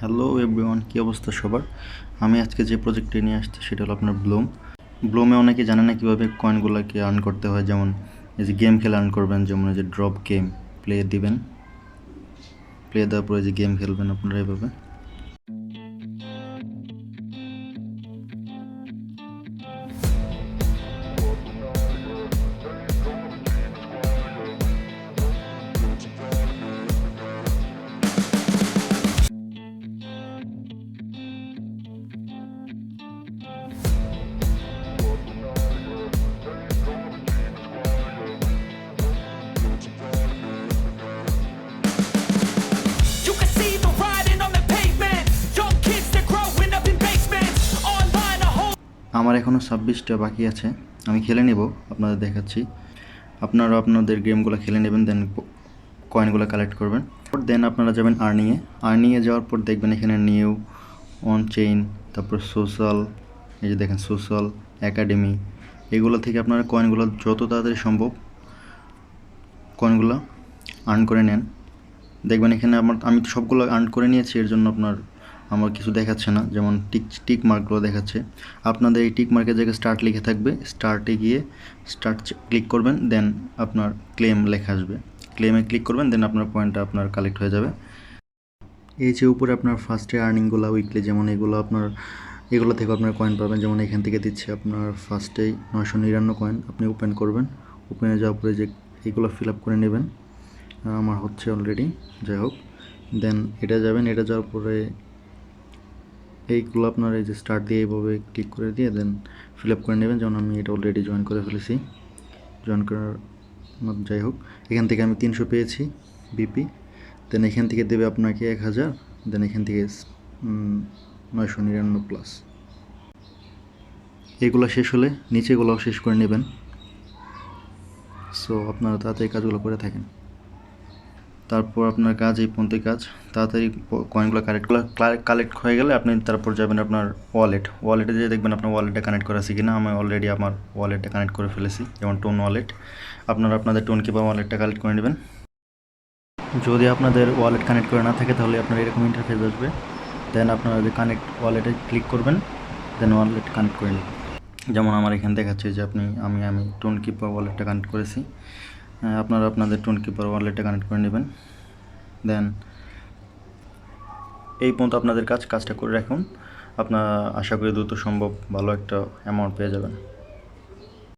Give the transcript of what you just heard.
Hello everyone কী অবস্থা সবার? আমি আজকে যে প্রজেক্টটি নিয়ে আসছি সেটা হলো আপনার ব্লুম ব্লুমে অনেকে জানে না কীভাবে কয়েনগুলোকে আর্ন করতে হয়, যেমন এই যে গেম খেলে আর্ন করবেন, যেমন এই যে ড্রপ গেম প্লে দিবেন। প্লে দেওয়ার পরে যে গেম খেলবেন আপনারা এভাবে। আমার এখনও ছাব্বিশটা বাকি আছে। আমি খেলে নেব, আপনাদের দেখাচ্ছি। আপনারা আপনাদের গেমগুলো খেলে নেবেন দেন কয়েনগুলো কালেক্ট করবেন। দেন আপনারা যাবেন আর্নিংয়ে আর্নিংয়ে যাওয়ার পর দেখবেন এখানে নিউ অন চেইন তারপর সোশ্যাল এই যে দেখেন সোশ্যাল একাডেমি এগুলো থেকে আপনারা কয়েনগুলো যত তাড়াতাড়ি সম্ভব কয়েনগুলো আর্ন করে নেন। দেখবেন এখানে আমার আমি তো সবগুলো আর্ন করে নিয়েছি, এর জন্য আপনার আমার কিছু দেখাচ্ছে না, যেমন টিক টিক মার্কগুলো দেখাচ্ছে। আপনাদের এই টিক মার্কের জায়গায় স্টার্ট লিখে থাকবে স্টার্টে গিয়ে স্টার্ট ক্লিক করবেন দেন আপনার ক্লেম লেখা আসবে। ক্লেমে ক্লিক করবেন দেন আপনার পয়েন্টটা আপনার কালেক্ট হয়ে যাবে। এই যে উপরে আপনার ফার্স্টে আর্নিংগুলো উইকলি যেমন এগুলো আপনার, এগুলো থেকে আপনার কয়েন পাবেন, যেমন এখান থেকে দিচ্ছে আপনার ফার্স্টেই নয়শো নিরান্ন কয়েন আপনি ওপেন করবেন। ওপেনে যাওয়ার পরে যে এগুলো ফিল আপ করে নেবেন, আমার হচ্ছে অলরেডি যাই হোক। দেন এটা যাবেন, এটা যাওয়ার পরে এইগুলো আপনার এই যে স্টার্ট দিয়ে এইভাবে ক্লিক করে দিয়ে দেন ফিল আপ করে নেবেন। যেমন আমি এটা অলরেডি জয়েন করে ফেলেছি। জয়েন করার যাই হোক, এখান থেকে আমি তিনশো পেয়েছি বিপি দেন এখান থেকে দেবে আপনাকে এক হাজার। দেন এখান থেকে নয়শো নিরানব্বই প্লাস এগুলো শেষ হলে নিচেগুলোও শেষ করে নেবেন। সো আপনারা তাড়াতাড়ি কাজগুলো করে থাকেন। তারপর আপনার কাজ, এই পর্যন্ত কাজ, তাড়াতাড়ি কয়েনগুলো কালেক্ট কালেক্ট হয়ে গেলে আপনি তারপর যাবেন আপনার ওয়ালেট ওয়ালেটে যেয়ে দেখবেন আপনার ওয়ালেটটা কানেক্ট করা আছে কিনা। আমি অলরেডি আমার ওয়ালেটটা কানেক্ট করে ফেলেছি, যেমন টোন ওয়ালেট আপনারা আপনাদের টোন কিংবা ওয়ালেটটা কালেক্ট করে নেবেন। যদি আপনাদের ওয়ালেট কানেক্ট করে না থাকে, তাহলে আপনার এরকম ইন্টারফেস আসবে। দেন আপনারা যে কানেক্ট ওয়ালেটে ক্লিক করবেন দেন ওয়ালেট কানেক্ট করে নেবেন। যেমন আমার এখানে দেখাচ্ছে যে আপনি, আমি আমি টোন কিপার ওয়ালেটটা কানেক্ট করেছি। আপনারা আপনাদের টোন কিপার ওয়ালেটে কানেক্ট করে নেবেন। দেন এই পর্যন্ত আপনাদের কাজ, কাজটা করে রাখুন। আপনারা আশা করি দ্রুত সম্ভব ভালো একটা অ্যামাউন্ট পেয়ে যাবেন।